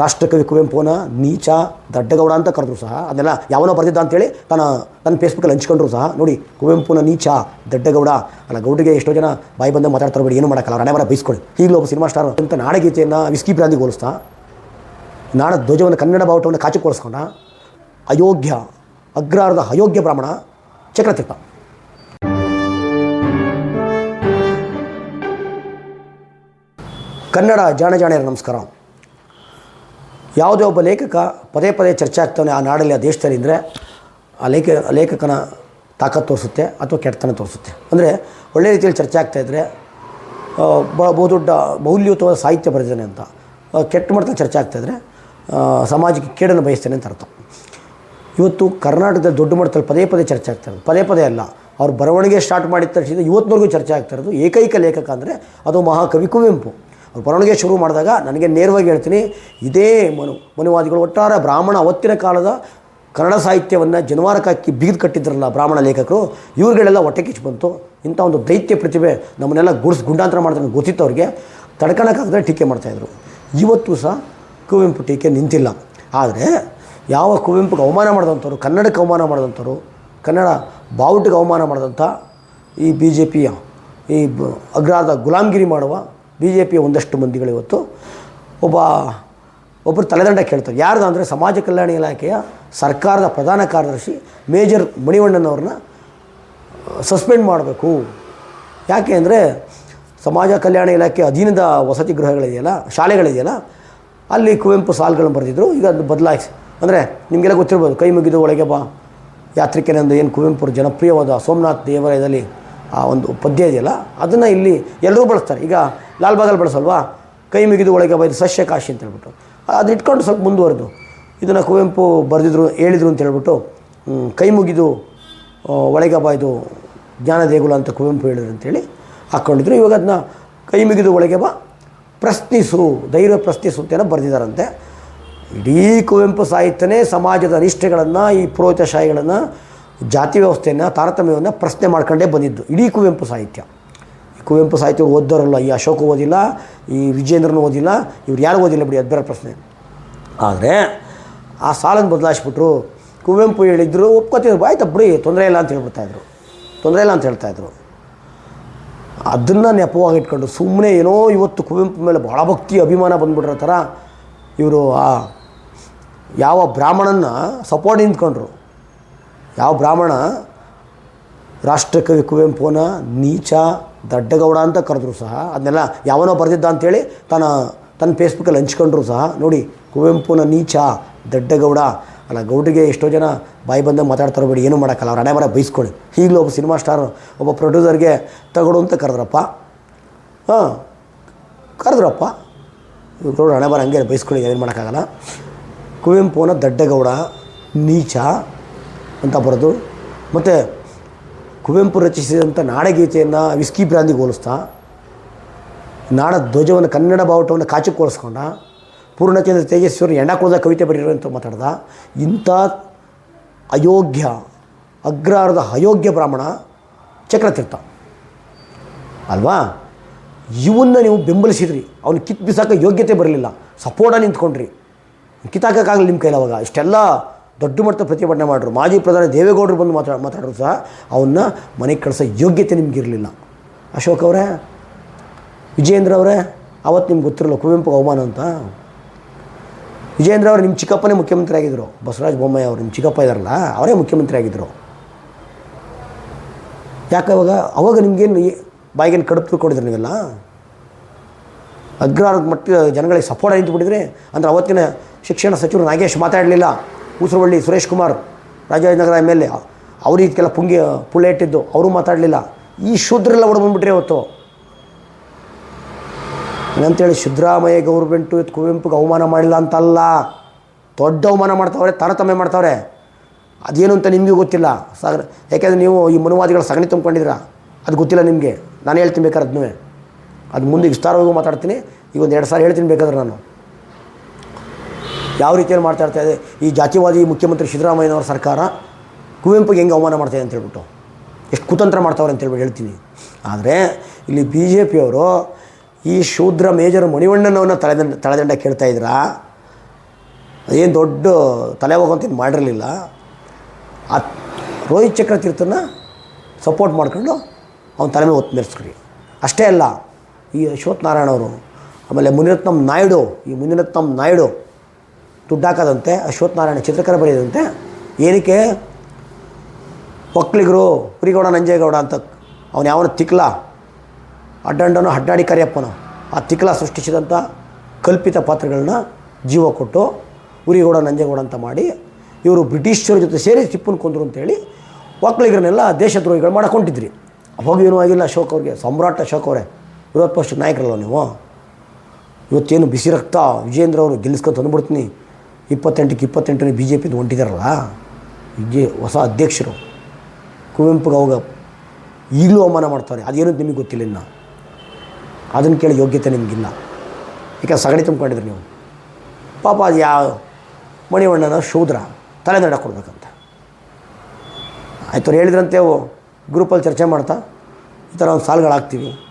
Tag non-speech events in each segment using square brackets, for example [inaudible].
ರಾಷ್ಟ್ರಕವಿ ಕುವೆಂಪುನ ನೀಚ ದಡ್ಡಗೌಡ ಅಂತ ಕರೆದ್ರು ಸಹ. ಅದನ್ನೆಲ್ಲ ಯಾವನೋ ಬರೆದಿದ್ದ ಅಂತೇಳಿ ತನ್ನ ತನ್ನ ಫೇಸ್ಬುಕ್ಕಲ್ಲಿ ಹಂಚ್ಕೊಂಡ್ರು ಸಹ. ನೋಡಿ ಕುವೆಂಪುನ ನೀಚ ದಡ್ಡಗೌಡ. ಅಲ್ಲ ಗೌಡಿಗೆ ಎಷ್ಟೋ ಜನ ಬಾಯಿ ಬಂದು ಮಾತಾಡ್ತಾರೆ ಬಿಡಿ, ಏನು ಮಾಡೋಕ್ಕಲ್ಲ. ಹಣೆ ಬರ ಬೈಸ್ಕೊಳ್ಳಿ. ಈಗಲೂ ಒಬ್ಬ ಸಿನಿಮಾ ಸ್ಟಾರ್ ಅಂತ ನಾಡಗೀತೆಯನ್ನು ವಿಸ್ಕಿ ಬ್ರಾಂದಿಗೆ ಹೋಲಿಸ್ತಾ, ನಾಡ ಧ್ವಜವನ್ನು ಕನ್ನಡ ಬಾವುಟವನ್ನು ಕಾಚಿಕೊಳಿಸ್ಕೊಂಡ ಅಯೋಗ್ಯ ಅಗ್ರಾರದ ಅಯೋಗ್ಯ ಬ್ರಾಹ್ಮಣ ಚಕ್ರತೀರ್ಥ. ಕನ್ನಡ ಜಾಣ ಜಾಣ್ಯರ ನಮಸ್ಕಾರ. ಯಾವುದೇ ಒಬ್ಬ ಲೇಖಕ ಪದೇ ಪದೇ ಚರ್ಚೆ ಆಗ್ತಾನೆ ಆ ನಾಡಲ್ಲಿ, ಆ ದೇಶದಲ್ಲಿ ಅಂದರೆ ಆ ಲೇಖ ಲೇಖಕನ ತಾಕತ್ತು ತೋರಿಸುತ್ತೆ ಅಥವಾ ಕೆಟ್ಟತನ ತೋರಿಸುತ್ತೆ. ಅಂದರೆ ಒಳ್ಳೆ ರೀತಿಯಲ್ಲಿ ಚರ್ಚೆ ಇದ್ದರೆ ಬ, ಬಹುದೊಡ್ಡ ಮೌಲ್ಯಯುತವಾದ ಸಾಹಿತ್ಯ ಬರೆದಿದ್ದಾನೆ ಅಂತ ಕೆಟ್ಟ ಮಟ್ಟದ ಚರ್ಚೆ ಇದ್ದರೆ ಸಮಾಜಕ್ಕೆ ಕೇಡನ್ನು ಬಯಸ್ತೇನೆ ಅಂತ ಅರ್ಥ. ಇವತ್ತು ಕರ್ನಾಟಕದ ದೊಡ್ಡ ಮಟ್ಟದಲ್ಲಿ ಪದೇ ಪದೇ ಚರ್ಚೆ ಆಗ್ತಾ ಪದೇ ಪದೇ ಅಲ್ಲ, ಅವ್ರ ಬರವಣಿಗೆ ಸ್ಟಾರ್ಟ್ ಮಾಡಿದ ತಕ್ಷಣ ಇವತ್ತಿನವರೆಗೂ ಚರ್ಚೆ ಆಗ್ತಾ ಇರೋದು ಏಕೈಕ ಲೇಖಕ ಅಂದರೆ ಅದು ಮಹಾಕವಿ ಕುವೆಂಪು. ಬರವಣಿಗೆ ಶುರು ಮಾಡಿದಾಗ ನನಗೆ ನೇರವಾಗಿ ಹೇಳ್ತೀನಿ, ಇದೇ ಮನು, ಮನುವಾದಿಗಳು ಒಟ್ಟಾರೆ ಬ್ರಾಹ್ಮಣ ಅವತ್ತಿನ ಕಾಲದ ಕನ್ನಡ ಸಾಹಿತ್ಯವನ್ನು ಜನವಾರಕ್ಕಾಕಿ ಬೀಗಿದು ಕಟ್ಟಿದ್ರಲ್ಲ ಬ್ರಾಹ್ಮಣ ಲೇಖಕರು ಇವ್ರುಗಳೆಲ್ಲ ಹೊಟ್ಟೆ ಕಿಚ್ಚು ಬಂತು. ಇಂಥ ಒಂದು ದೈತ್ಯ ಪ್ರತಿಭೆ ನಮ್ಮನ್ನೆಲ್ಲ ಗುಡ್ಸ್ ಗುಂಡಾಂತರ ಮಾಡ್ತಾರೆ ಗೊತ್ತಿತ್ತು ಅವ್ರಿಗೆ. ತಡ್ಕೊಳಕ್ಕಾಗದೆ ಟೀಕೆ ಮಾಡ್ತಾಯಿದ್ರು ಇವತ್ತು ಸಹ ಕುವೆಂಪು ಟೀಕೆ ನಿಂತಿಲ್ಲ. ಆದರೆ ಯಾವ ಕುವೆಂಪುಗೆ ಅವಮಾನ ಮಾಡಿದಂಥವ್ರು, ಕನ್ನಡಕ್ಕೆ ಅವಮಾನ ಮಾಡಿದಂಥವ್ರು, ಕನ್ನಡ ಬಾವುಟಿಗೆ ಅವಮಾನ ಮಾಡಿದಂಥ ಈ ಬಿ ಜೆ ಪಿಯ ಈ ಅಗ್ರಾದ ಗುಲಾಮ್ಗಿರಿ ಮಾಡುವ ಬಿ ಜೆ ಪಿಯ ಒಂದಷ್ಟು ಮಂದಿಗಳು ಇವತ್ತು ಒಬ್ಬ ಒಬ್ಬರು ತಲೆದಂಡ ಕೇಳ್ತಾರೆ. ಯಾರ್ದು ಅಂದರೆ ಸಮಾಜ ಕಲ್ಯಾಣ ಇಲಾಖೆಯ ಸರ್ಕಾರದ ಪ್ರಧಾನ ಕಾರ್ಯದರ್ಶಿ ಮೇಜರ್ ಮಣಿವಣ್ಣನವ್ರನ್ನ ಸಸ್ಪೆಂಡ್ ಮಾಡಬೇಕು. ಯಾಕೆ ಅಂದರೆ ಸಮಾಜ ಕಲ್ಯಾಣ ಇಲಾಖೆ ಅಧೀನದ ವಸತಿ ಗೃಹಗಳಿದೆಯಲ್ಲ, ಶಾಲೆಗಳಿದೆಯಲ್ಲ, ಅಲ್ಲಿ ಕುವೆಂಪು ಸಾಲುಗಳನ್ನು ಬರೆದಿದ್ರು. ಈಗ ಅದು ಬದಲಾಯಿಸಿ. ಅಂದರೆ ನಿಮಗೆಲ್ಲ ಗೊತ್ತಿರ್ಬೋದು, ಕೈ ಮುಗಿದು ಒಳಗೆ ಬಾ. ಯಾತ್ರಿಕನೆಂದು ಏನು ಕುವೆಂಪು ಅವ್ರ ಜನಪ್ರಿಯವಾದ ಸೋಮನಾಥ್ ದೇವಾಲಯದಲ್ಲಿ ಆ ಒಂದು ಪದ್ಯ ಇದೆಯಲ್ಲ, ಅದನ್ನು ಇಲ್ಲಿ ಎಲ್ಲರೂ ಬಳಸ್ತಾರೆ. ಈಗ ಲಾಲ್ಬಾಗಲ್ಲಿ ಬಳಸಲ್ವಾ? ಕೈ ಮುಗಿದು ಒಳಗೆ ಬೈದು ಸಸ್ಯ ಕಾಶಿ ಅಂತ ಹೇಳ್ಬಿಟ್ಟು. ಅದು ಇಟ್ಕೊಂಡು ಸ್ವಲ್ಪ ಮುಂದುವರೆದು. ಇದನ್ನು ಕುವೆಂಪು ಬರೆದಿದ್ರು, ಹೇಳಿದರು ಅಂತ ಹೇಳ್ಬಿಟ್ಟು ಕೈ ಮುಗಿದು ಒಳಗೆ ಬಾ ಇದು ಜ್ಞಾನ ದೇಗುಲ ಅಂತ ಕುವೆಂಪು ಹೇಳಿದ್ರು ಅಂತೇಳಿ ಹಾಕ್ಕೊಂಡಿದ್ರು ಇವಾಗ ಅದನ್ನ ಕೈ ಮುಗಿದು ಒಳಗೆ ಬಾ, ಪ್ರಶ್ನಿಸು, ಧೈರ್ಯ ಪ್ರಶ್ನಿಸು ಅಂತ ಬರೆದಿದ್ದಾರಂತೆ ಇಡೀ ಕುವೆಂಪು ಸಾಹಿತ್ಯನೇ ಸಮಾಜದ ಅನಿಷ್ಠೆಗಳನ್ನು ಈ ಪುರೋಹಿತಶಾಹಿಗಳನ್ನು ಜಾತಿ ವ್ಯವಸ್ಥೆಯನ್ನು, ತಾರತಮ್ಯವನ್ನು ಪ್ರಶ್ನೆ ಮಾಡ್ಕೊಂಡೇ ಬಂದಿದ್ದು. ಇಡೀ ಕುವೆಂಪು ಸಾಹಿತ್ಯ. ಈ ಕುವೆಂಪು ಸಾಹಿತ್ಯ ಓದೋರಲ್ಲ ಈ ಅಶೋಕ ಓದಿಲ್ಲ, ಈ ವಿಜೇಂದ್ರನ ಓದಿಲ್ಲ, ಇವ್ರು ಯಾರು ಓದಿಲ್ಲ ಬಿಡಿ ಅದು ಪ್ರಶ್ನೆ. ಆದರೆ ಆ ಸಾಲನ್ನು ಬದಲಾಯಿಸ್ಬಿಟ್ರು, ಕುವೆಂಪು ಹೇಳಿದ್ರು ಒಪ್ಕೋತಿದ್ರು ಆಯ್ತು ಬಿಡಿ, ತೊಂದರೆ ಇಲ್ಲ ಅಂತ ಹೇಳ್ಬಿಡ್ತಾಯಿದ್ರು ತೊಂದರೆ ಇಲ್ಲ ಅಂತ ಹೇಳ್ತಾಯಿದ್ರು ಅದನ್ನು ನೆಪವಾಗಿ ಇಟ್ಕೊಂಡು ಸುಮ್ಮನೆ ಏನೋ ಇವತ್ತು ಕುವೆಂಪು ಮೇಲೆ ಭಾಳ ಭಕ್ತಿ, ಅಭಿಮಾನ ಬಂದ್ಬಿಟ್ರ ಥರ ಇವರು ಆ ಯಾವ ಬ್ರಾಹ್ಮಣನ ಸಪೋರ್ಟ್ ನಿಂತ್ಕೊಂಡ್ರು. ಯಾವ ಬ್ರಾಹ್ಮಣ? ರಾಷ್ಟ್ರಕವಿ ಕುವೆಂಪುನ ನೀಚ ದಡ್ಡಗೌಡ ಅಂತ ಕರೆದ್ರು ಸಹ, ಅದನ್ನೆಲ್ಲ ಯಾವನೋ ಬರೆದಿದ್ದ ಅಂತೇಳಿ ತನ್ನ ತನ್ನ ಫೇಸ್ಬುಕ್ಕಲ್ಲಿ ಹಂಚ್ಕೊಂಡ್ರು ಸಹ. ನೋಡಿ, ಕುವೆಂಪುನ ನೀಚ ದಡ್ಡಗೌಡ. ಅಲ್ಲ ಗೌಡಿಗೆ ಎಷ್ಟೋ ಜನ ಬಾಯಿ ಬಂದ ಮಾತಾಡ್ತಾರೆ ಬಿಡಿ, ಏನೂ ಮಾಡೋಕ್ಕಲ್ಲ, ಅವ್ರು ಹಣೆ ಮರ ಬೈಸ್ಕೊಳ್ಳಿ. ಈಗಲೂ ಒಬ್ಬ ಸಿನಿಮಾ ಸ್ಟಾರ್, ಒಬ್ಬ ಪ್ರೊಡ್ಯೂಸರ್ಗೆ ತಗೊಡು ಅಂತ ಕರೆದ್ರಪ್ಪ. ಹಾಂ, ಕರೆದ್ರಪ್ಪ. ಇವ್ರು ಹಣೆ ಬರ ಹಂಗೆ ಬೈಸ್ಕೊಳ್ಳಿ, ಏನು ಮಾಡೋಕ್ಕಾಗಲ್ಲ. ಕುವೆಂಪುನ ದಡ್ಡಗೌಡ, ನೀಚ ಅಂತ ಬರೋದು, ಮತ್ತು ಕುವೆಂಪು ರಚಿಸಿದಂಥ ನಾಡಗೀತೆಯನ್ನು ವಿಸ್ಕಿ ಬ್ರಾಂದಿಗೆ ಹೋಲಿಸ್ತಾ, ನಾಡ ಧ್ವಜವನ್ನು ಕನ್ನಡ ಬಾವುಟವನ್ನು ಕಾಚಿಕೊಳಿಸ್ಕೊಂಡ ಪೂರ್ಣಚಂದ್ರ ತೇಜಸ್ವಿಯವರು ಎಣ್ಣ ಕವಿತೆ ಬರೀರೋ ಅಂತ ಮಾತಾಡ್ದ. ಇಂಥ ಅಯೋಗ್ಯ ಅಗ್ರಹಾರದ ಅಯೋಗ್ಯ ಬ್ರಾಹ್ಮಣ ಚಕ್ರತೀರ್ಥ. ಅಲ್ವಾ? ಇವನ್ನ ನೀವು ಬೆಂಬಲಿಸಿದ್ರಿ. ಅವ್ನು ಕಿತ್ ಬಿಸಾಕ ಯೋಗ್ಯತೆ ಬರಲಿಲ್ಲ. ಸಪೋರ್ಟ ನಿಂತ್ಕೊಂಡ್ರಿ. ಕಿತ್ತಾಕೋಕ್ಕಾಗಲಿ ನಿಮ್ಮ ಕೈಲಿ ಅವಾಗ ಇಷ್ಟೆಲ್ಲ ದೊಡ್ಡ ಮಟ್ಟದ ಪ್ರತಿಭಟನೆ ಮಾಡಿದ್ರು ಮಾಜಿ ಪ್ರಧಾನಿ ದೇವೇಗೌಡರು ಬಂದು ಮಾತಾ ಮಾತಾಡಿದ್ರು ಸಹ, ಅವನ್ನ ಮನೆಗೆ ಕಳಿಸೋ ಯೋಗ್ಯತೆ ನಿಮಗಿರಲಿಲ್ಲ. ಅಶೋಕ್ ಅವರೇ, ವಿಜಯೇಂದ್ರ ಅವರೇ ಅವತ್ತು ನಿಮ್ಗೆ ಗೊತ್ತಿರಲ್ಲ ಕುವೆಂಪು ಅವಮಾನ ಅಂತ. ವಿಜೇಂದ್ರ ಅವರು ನಿಮ್ಮ ಚಿಕ್ಕಪ್ಪನೇ ಮುಖ್ಯಮಂತ್ರಿ ಆಗಿದ್ದರು ಬಸವರಾಜ ಬೊಮ್ಮಾಯಿ ಅವರು ನಿಮ್ಮ ಚಿಕ್ಕಪ್ಪ ಇದ್ದಾರಲ್ಲ ಅವರೇ ಮುಖ್ಯಮಂತ್ರಿ ಆಗಿದ್ದರು ಯಾಕೆ ಅವಾಗ ಅವಾಗ ನಿಮಗೇನು ಬಾಯಿಗೇನು ಕಡುಪು ಕೊಡಿದ್ರಿ ನೀವೆಲ್ಲ? ಅಗ್ರಹಾರದ ಮಟ್ಟ ಜನಗಳಿಗೆ ಸಪೋರ್ಟ್ ನಿಂತುಬಿಟ್ಟಿದ್ರೆ ಅಂದರೆ ಅವತ್ತಿನ ಶಿಕ್ಷಣ ಸಚಿವರು ನಾಗೇಶ್ ಮಾತಾಡಲಿಲ್ಲ. ಉಸಿರುವಳ್ಳಿ Suresh Kumar, Rajajinagar M L A, ಅವರು ಇದಕ್ಕೆಲ್ಲ ಪುಂಗಿ, ಪುಳ್ಳೆ ಇಟ್ಟಿದ್ದು, ಅವರು ಮಾತಾಡಲಿಲ್ಲ. ಈ ಶೂದ್ರೆಲ್ಲ ಹೊಡ್ಬಂದ್ಬಿಟ್ರೆ ಇವತ್ತು ಏನಂತೇಳಿ, ಸಿದ್ದರಾಮಯ್ಯ ಗೌರ್ಮೆಂಟು ಇವತ್ತು ಕುವೆಂಪುಗೆ ಅವಮಾನ ಮಾಡಿಲ್ಲ ಅಂತಲ್ಲ. ದೊಡ್ಡ ಅವಮಾನ ಮಾಡ್ತಾವ್ರೆ ತಾರತಮ್ಯ ಮಾಡ್ತಾವ್ರೆ. ಅದೇನು ಅಂತ ನಿಮಗೂ ಗೊತ್ತಿಲ್ಲ? ಸಾಗರ, ಯಾಕೆಂದರೆ ನೀವು ಈ ಮನುವಾದಿಗಳ ಸಗಣಿ ತುಂಬ್ಕೊಂಡಿದ್ದೀರಾ? ಅದು ಗೊತ್ತಿಲ್ಲ ನಿಮಗೆ. ನಾನು ಹೇಳ್ತೀನಿ ಬೇಕಾದ್ರೆ ಅದನ್ನೂ ಅದು ಮುಂದೆ ವಿಸ್ತಾರವಾಗಿ ಮಾತಾಡ್ತೀನಿ. ಈಗ ಒಂದು ಎರಡು ಸಾರಿ ಹೇಳ್ತೀನಿ ಬೇಕಾದ್ರೆ ನಾನು. ಯಾವ ರೀತಿಯಲ್ಲಿ ಮಾಡ್ತಾ ಇದೆ? ಈ ಜಾತಿವಾದಿ ಮುಖ್ಯಮಂತ್ರಿ ಸಿದ್ದರಾಮಯ್ಯನವ್ರ ಸರ್ಕಾರ ಕುವೆಂಪುಗೆ ಹೆಂಗೆ ಅವಮಾನ ಮಾಡ್ತಾಯಿದೆ ಅಂತ ಹೇಳ್ಬಿಟ್ಟು. ಎಷ್ಟು ಕುತಂತ್ರ ಮಾಡ್ತಾವ್ರೆ ಅಂತ ಹೇಳ್ಬಿಟ್ಟು ಹೇಳ್ತೀನಿ. ಆದರೆ ಇಲ್ಲಿ ಬಿ ಜೆ ಪಿಯವರು ಈ ಶೂದ್ರ ಮೇಜರ್ ಮಣಿವಣ್ಣನವನ್ನು ತಲೆದಂಡ ತಲೆದಂಡ ಕೇಳ್ತಾ ಇದ್ರಾ? ಏನು ದೊಡ್ಡ ತಲೆ ಹೋಗೋಂತ ಮಾಡಿರಲಿಲ್ಲ. ಆ ರೋಹಿತ್ ಚಕ್ರತೀರ್ಥನ ಸಪೋರ್ಟ್ ಮಾಡ್ಕೊಂಡು ಅವನ ತಲೆ ಮೇಲೆ ಮೆರೆಸ್ಕ್ರಿ ಅಷ್ಟೇ ಅಲ್ಲ, ಈ ಅಶ್ವಥ್ ನಾರಾಯಣ ಅವರು ಆಮೇಲೆ ಮುನಿರತ್ನಂ ನಾಯ್ಡು, ಈ ಮುನಿರತ್ನಂ ನಾಯ್ಡು ದುಡ್ಡು ಅಶ್ವತ್ಥನಾರಾಯಣ ಚಿತ್ರಕರ ಬರೆಯದಂತೆ ಏನಕ್ಕೆ? ಒಕ್ಕಲಿಗರು ಪುರಿಗೌಡ ನಂಜೇಗೌಡ ಅಂತ ಅವನು ಯಾವನು ತಿಕ್ಲ. ಅಡ್ಡಂಡನು ಅಡ್ಡಾಡಿ ಕರಿಯಪ್ಪನು. ಆ ತಿಕ್ಲ ಸೃಷ್ಟಿಸಿದಂಥ ಕಲ್ಪಿತ ಪಾತ್ರಗಳನ್ನ ಜೀವ ಕೊಟ್ಟು ಉರಿಗೌಡ ನಂಜೇಗೌಡ ಅಂತ ಮಾಡಿ ಇವರು ಬ್ರಿಟಿಷರ ಜೊತೆ ಸೇರಿ ಟಿಪ್ಪುನ ಕೊಂದರು ಅಂತೇಳಿ ಒಕ್ಕಲಿಗರನ್ನೆಲ್ಲ ದೇಶದ್ರೋಹಿಗಳು ಮಾಡ್ಕೊಂಡಿದ್ರಿ. ಅವಾಗ ಏನೂ ಆಗಿಲ್ಲ ಅಶೋಕ್ ಅವ್ರಿಗೆ. ಸಮ್ರಾಟ್ ಅಶೋಕ್ ಅವರೇ. ವಿರೋಧ ಪಕ್ಷದ ನಾಯಕರಲ್ಲ ನೀವು. ಇವತ್ತೇನು ಬಿಸಿ ರಕ್ತ? ವಿಜೇಂದ್ರ ಅವರು ಗೆಲ್ಲಿಸ್ಕೊಂಡು ತಂದುಬಿಡ್ತೀನಿ. ಇಪ್ಪತ್ತೆಂಟಕ್ಕೆ ಇಪ್ಪತ್ತೆಂಟನೇ ಬಿ ಜೆ ಪಿದು ಹೊಂಟಿದಾರಲ್ಲ ಜೆ ಹೊಸ ಅಧ್ಯಕ್ಷರು ಕುವೆಂಪುಗೆ ಅವಾಗ ಈಗಲೂ ಅವಮಾನ ಮಾಡ್ತಾರೆ. ಅದೇನು ನಿಮಗೆ ಗೊತ್ತಿಲ್ಲ ಇನ್ನು. ಅದನ್ನು ಕೇಳಿ ಯೋಗ್ಯತೆ ನಿಮಗಿಲ್ಲ. ಈಗ ಸಗಣಿ ತುಂಬ್ಕೊಂಡಿದ್ರಿ ನೀವು. ಪಾಪ ಅದು ಯಾವ ಮಣಿವಣ್ಣನ ಶೂದ್ರ ತಲೆದಂಡ ಕೊಡ್ಬೇಕಂತ. ಆಯ್ತು ಅವ್ರು ಹೇಳಿದ್ರಂತೆ ಗ್ರೂಪಲ್ಲಿ ಚರ್ಚೆ ಮಾಡ್ತಾ, ಈ ಥರ ಒಂದು ಸಾಲುಗಳಾಗ್ತೀವಿ.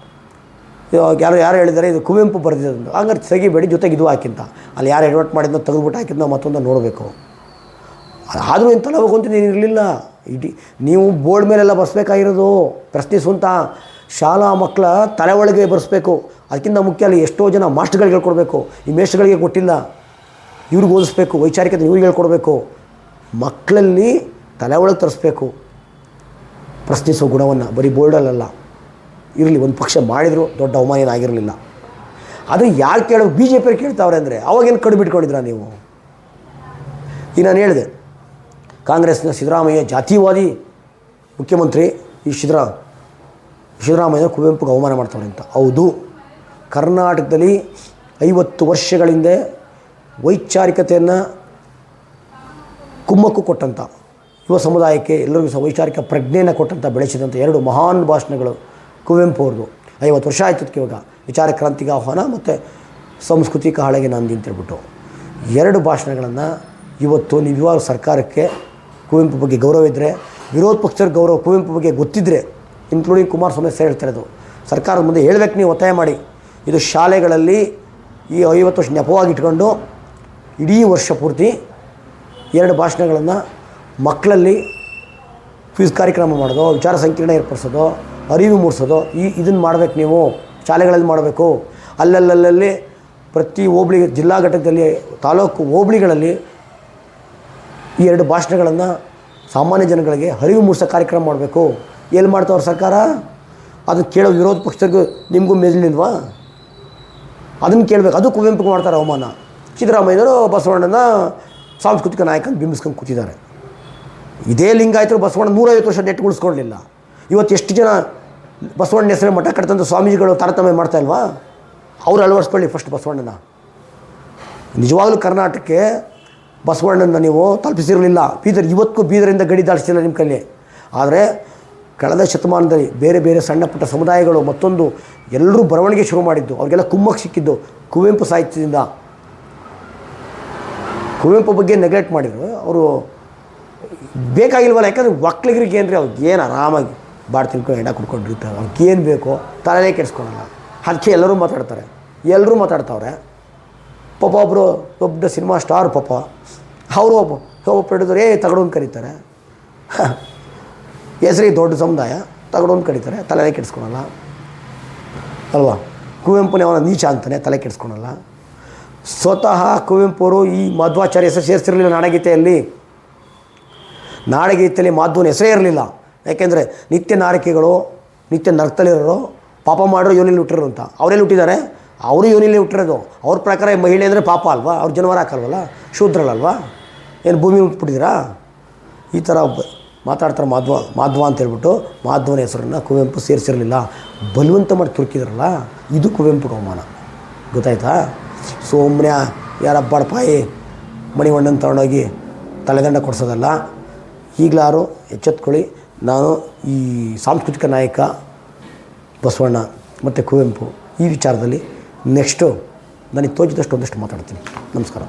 ಯಾರು ಯಾರು ಹೇಳಿದ್ದಾರೆ, ಇದು ಕುವೆಂಪು ಬರೆದಿದ್ದು ಹಂಗಾರೆ ತೆಗಿಬೇಡಿ ಜೊತೆಗೆ ಇದು ಹಾಕಿಂತ. ಅಲ್ಲಿ ಯಾರು ಎಡವಟ್ ಮಾಡಿದ್ನೋ ತೆಗೆದ್ಬಿಟ್ಟು ಹಾಕಿದ್ನೋ ಮತ್ತೊಂದು ನೋಡಬೇಕು. ಆದರೂ ನಾವು ಹೋಗುವಂತ ನೀನು ಇರಲಿಲ್ಲ. ಇಡೀ, ನೀವು ಬೋರ್ಡ್ ಮೇಲೆಲ್ಲ ಬರ್ಸ್ಬೇಕಾಗಿರೋದು ಪ್ರಶ್ನಿಸುವಂಥ ಶಾಲಾ ಮಕ್ಕಳ ತಲೆ ಒಳಗೆ ಬರೆಸ್ಬೇಕು. ಅದಕ್ಕಿಂತ ಮುಖ್ಯ ಅಲ್ಲಿ ಎಷ್ಟೋ ಜನ ಮಾಸ್ಟರ್ಗಳಿಗೆ ಹೇಳ್ಕೊಡ್ಬೇಕು. ಈ ಮೇಷ್ಟ್ಗಳಿಗೆ ಕೊಟ್ಟಿಲ್ಲ. ಇವ್ರಿಗೆ ಓದಿಸ್ಬೇಕು, ವೈಚಾರಿಕತೆ ಇವ್ರಿಗೆ ಹೇಳ್ಕೊಡ್ಬೇಕು. ಮಕ್ಕಳಲ್ಲಿ ತಲೆ ಒಳಗೆ ತರಿಸ್ಬೇಕು. ಪ್ರಶ್ನಿಸೋ ಗುಣವನ್ನು, ಬರೀ ಬೋರ್ಡಲ್ಲ ಇರಲಿ, ಒಂದು ಪಕ್ಷ ಮಾಡಿದ್ರು ದೊಡ್ಡ ಅವಮಾನ ಏನಾಗಿರಲಿಲ್ಲ ಆದರೆ ಯಾರು ಕೇಳೋ ಬಿ ಜೆ ಪಿಯವ್ರು ಕೇಳ್ತಾವ್ರೆ ಅಂದರೆ, ಅವಾಗೇನು ಕಡು ಬಿಟ್ಕೊಂಡಿದ್ರ ನೀವು? ಈಗ ನಾನು ಹೇಳಿದೆ, ಕಾಂಗ್ರೆಸ್ನ ಸಿದ್ದರಾಮಯ್ಯ ಜಾತಿವಾದಿ ಮುಖ್ಯಮಂತ್ರಿ ಈ ಸಿದ್ದರಾ, ಸಿದ್ದರಾಮಯ್ಯ ಕುವೆಂಪುಗೆ ಅವಮಾನ ಮಾಡ್ತಾವ್ರೆ ಅಂತ. ಹೌದು, ಕರ್ನಾಟಕದಲ್ಲಿ ಐವತ್ತು ವರ್ಷಗಳ ಹಿಂದೆ ವೈಚಾರಿಕತೆಯನ್ನು ಕುಮ್ಮಕ್ಕು ಕೊಟ್ಟಂಥ ಯುವ ಸಮುದಾಯಕ್ಕೆ, ಎಲ್ಲರಿಗೂ ಸಹ ವೈಚಾರಿಕ ಪ್ರಜ್ಞೆಯನ್ನು ಕೊಟ್ಟಂಥ ಬೆಳೆಸಿದಂಥ ಎರಡು ಮಹಾನ್ ಭಾಷಣಗಳು ಕುವೆಂಪು ಅವ್ರದ್ದು ಐವತ್ತು ವರ್ಷ ಆಯ್ತು ಇವಾಗ. ವಿಚಾರ ಕ್ರಾಂತಿಗೆ ಆಹ್ವಾನ ಮತ್ತು ಸಾಂಸ್ಕೃತಿಕ ಹಾಳೆಗೆ ನಂದಿ ಅಂತೇಳ್ಬಿಟ್ಟು ಎರಡು ಭಾಷಣಗಳನ್ನು ಇವತ್ತು ನೀವು ಇವಾಗ ಸರ್ಕಾರಕ್ಕೆ ಕುವೆಂಪು ಬಗ್ಗೆ ಗೌರವ ಇದ್ದರೆ ವಿರೋಧ ಪಕ್ಷದ ಗೌರವ ಕುವೆಂಪು ಬಗ್ಗೆ ಗೊತ್ತಿದ್ದರೆ ಇನ್ಕ್ಲೂಡಿಂಗ್ ಕುಮಾರಸ್ವಾಮಿ ಸರ್ ಹೇಳ್ತಾ ಇರೋದು, ಸರ್ಕಾರದ ಮುಂದೆ ಹೇಳ್ಬೇಕು ನೀವು, ಒತ್ತಾಯ ಮಾಡಿ. ಇದು ಶಾಲೆಗಳಲ್ಲಿ ಈ ಐವತ್ತು ವರ್ಷ ನೆಪವಾಗಿ ಇಟ್ಕೊಂಡು ಇಡೀ ವರ್ಷ ಪೂರ್ತಿ ಎರಡು ಭಾಷಣಗಳನ್ನು ಮಕ್ಕಳಲ್ಲಿ ಕ್ವಿಜ್ ಕಾರ್ಯಕ್ರಮ ಮಾಡೋದು, ವಿಚಾರ ಸಂಕಿರಣ ಏರ್ಪಡಿಸೋದು ಅರಿವು ಮೂಡಿಸೋದು. ಈ ಇದನ್ನು ಮಾಡ್ಬೇಕು ನೀವು. ಶಾಲೆಗಳಲ್ಲಿ ಮಾಡಬೇಕು. ಅಲ್ಲಲ್ಲಲ್ಲಿ ಪ್ರತಿ ಹೋಬಳಿ ಜಿಲ್ಲಾ ಘಟಕದಲ್ಲಿ, ತಾಲೂಕು ಹೋಬಳಿಗಳಲ್ಲಿ ಈ ಎರಡು ಭಾಷಣಗಳನ್ನು ಸಾಮಾನ್ಯ ಜನಗಳಿಗೆ ಅರಿವು ಮೂಡಿಸೋ ಕಾರ್ಯಕ್ರಮ ಮಾಡಬೇಕು. ಎಲ್ಲಿ ಮಾಡ್ತಾವ್ರ ಸರ್ಕಾರ? ಅದು ಕೇಳೋ ವಿರೋಧ ಪಕ್ಷರಿಗೂ ನಿಮಗೂ ಮೆದಲಿಲ್ವಾ ಅದನ್ನು ಕೇಳಬೇಕು. ಅದು ಕುವೆಂಪು ಮಾಡ್ತಾರೆ ಅವಮಾನ. ಸಿದ್ದರಾಮಯ್ಯನವರು ಬಸವಣ್ಣನ ಸಾಂಸ್ಕೃತಿಕ ನಾಯಕನ ಬಿಂಬಿಸ್ಕೊಂಡು ಕೂತಿದ್ದಾರೆ. ಇದೇ ಲಿಂಗಾಯತರು ಬಸವಣ್ಣ ನೂರೈವತ್ತು ವರ್ಷ ನೆಟ್ಟುಗೊಳಿಸ್ಕೊಳ್ಳಲಿಲ್ಲ ಇವತ್ತು ಎಷ್ಟು ಜನ ಬಸವಣ್ಣ ಹೆಸರು ಮಠ ಕಟ್ತಂಥ ಸ್ವಾಮೀಜಿಗಳು ತಾರತಮ್ಯ ಮಾಡ್ತಾ ಇಲ್ವಾ? ಅವ್ರು ಅಳವಡಿಸ್ಕೊಳ್ಳಿ ಫಸ್ಟ್ ಬಸವಣ್ಣನ. ನಿಜವಾಗ್ಲೂ ಕರ್ನಾಟಕಕ್ಕೆ ಬಸವಣ್ಣನ ನೀವು ತಲುಪಿಸಿರಲಿಲ್ಲ. ಬೀದರ್ ಇವತ್ತಿಗೂ ಬೀದರಿಂದ ಗಡಿ ದಾಟಿಸಿಲ್ಲ ನಿಮ್ಮ ಕೈಲಿ. ಆದರೆ ಕಳೆದ ಶತಮಾನದಲ್ಲಿ ಬೇರೆ ಬೇರೆ ಸಣ್ಣ ಪುಟ್ಟ ಸಮುದಾಯಗಳು ಮತ್ತೊಂದು ಎಲ್ಲರೂ ಬರವಣಿಗೆ ಶುರು ಮಾಡಿದ್ದು. ಅವ್ರಿಗೆಲ್ಲ ಕುಮ್ಮಕ್ಕೆ ಸಿಕ್ಕಿದ್ದು ಕುವೆಂಪು ಸಾಹಿತ್ಯದಿಂದ. ಕುವೆಂಪು ಬಗ್ಗೆ ನೆಗ್ಲೆಕ್ಟ್ ಮಾಡಿದ್ರು. ಅವರು ಬೇಕಾಗಿಲ್ವಲ್ಲ? ಯಾಕಂದರೆ ಒಕ್ಕಲಿಗರಿಗೆ ಏನು ರೀ ಅವ್ರಿಗೆ ಏನು ಆರಾಮಾಗಿ ಬಾಡ್ ತಿಳ್ಕೊಂಡು ಎಡ ಕುಡ್ಕೊಂಡಿರ್ತಾರೆ ಅವ್ರಿಗೆ ಏನು ಬೇಕೋ ತಲೆನೇ ಕೆಡಿಸ್ಕೊಳಲ್ಲ. ಅದಕ್ಕೆ ಎಲ್ಲರೂ ಮಾತಾಡ್ತಾರೆ. ಎಲ್ಲರೂ ಮಾತಾಡ್ತಾವ್ರೆ. ಪಾಪ ಒಬ್ಬರು ದೊಡ್ಡ ಸಿನಿಮಾ ಸ್ಟಾರ್ ಪಾಪ. ಅವರು ಒಬ್ಬ ಒಬ್ಬ ಪ್ರೊಡ್ಯೂಸರ್, ಏ, ತಗಡೋನ್ ಕರೀತಾರೆ. [laughs] ಹೆಸರಿಗೆ ದೊಡ್ಡ ಸಮುದಾಯ, ತಗಡೋನ್ ಕರೀತಾರೆ. ತಲೆನೇ ಕೆಡಿಸ್ಕೊಳಲ್ಲ. ಅಲ್ವಾ? ಕುವೆಂಪುನೇ ಅವನ ನೀಚ ಅಂತಾನೆ ತಲೆ ಕೆಡಿಸ್ಕೊಳಲ್ಲ. ಸ್ವತಃ ಕುವೆಂಪು ಅವರು ಈ ಮಾಧ್ವಾಚಾರ್ಯ ಹೆಸರು ಸೇರಿಸಿರಲಿಲ್ಲ ನಾಡಗೀತೆಯಲ್ಲಿ. ನಾಡಗೀತೆಯಲ್ಲಿ ಮಾಧ್ವನ ಹೆಸರೇ ಇರಲಿಲ್ಲ. ಯಾಕೆಂದರೆ ನಿತ್ಯ ನಾರಿಕೆಗಳು, ನಿತ್ಯ ನರ್ತಲಿರೋರು ಪಾಪ ಮಾಡೋರು ಯೋನಿಲಿ ಹುಟ್ಟಿರೋ ಅಂತ. ಅವರೆಲ್ಲಿ ಹುಟ್ಟಿದ್ದಾರೆ? ಅವರು ಯೋನಿಲಿ ಹುಟ್ಟಿರೋದು. ಅವ್ರ ಪ್ರಕಾರ ಮಹಿಳೆ ಅಂದರೆ ಪಾಪ ಅಲ್ವಾ? ಅವ್ರು ಜನವರ ಹಾಕಲ್ವಲ್ಲ? ಶೂದ್ರಲ್ಲಲ್ವಾ ಏನು ಭೂಮಿ ಹುಟ್ಬಿಟ್ಟಿದ್ದೀರಾ ಈ ಥರ ಮಾತಾಡ್ತಾರೆ ಮಾಧ್ವ ಮಾಧ್ವ ಅಂತ ಹೇಳ್ಬಿಟ್ಟು ಮಾಧ್ವನ ಹೆಸರನ್ನು ಕುವೆಂಪು ಸೇರಿಸಿರಲಿಲ್ಲ. ಬಲವಂತ ಮಾಡಿ ತುರುಕಿದ್ರಲ್ಲ, ಇದು ಕುವೆಂಪು ಅವಮಾನ ಗೊತ್ತಾಯ್ತಾ? ಸೋಮ್ಯ, ಯಾರ ಬಡಪಾಯಿ ಮಣಿವಣ್ಣನ ತಗೊಂಡೋಗಿ ತಲೆದಂಡ ಕೊಡಿಸೋದಲ್ಲ. ಈಗಲಾರು ಎಚ್ಚೆತ್ಕೊಳ್ಳಿ ನಾನು ಈ ಸಾಂಸ್ಕೃತಿಕ ನಾಯಕ ಬಸವಣ್ಣ ಮತ್ತು ಕುವೆಂಪು ಈ ವಿಚಾರದಲ್ಲಿ ನೆಕ್ಸ್ಟು ನನಗೆ ತೋಚಿದಷ್ಟು ಒಂದಷ್ಟು ಮಾತಾಡ್ತೀನಿ. ನಮಸ್ಕಾರ.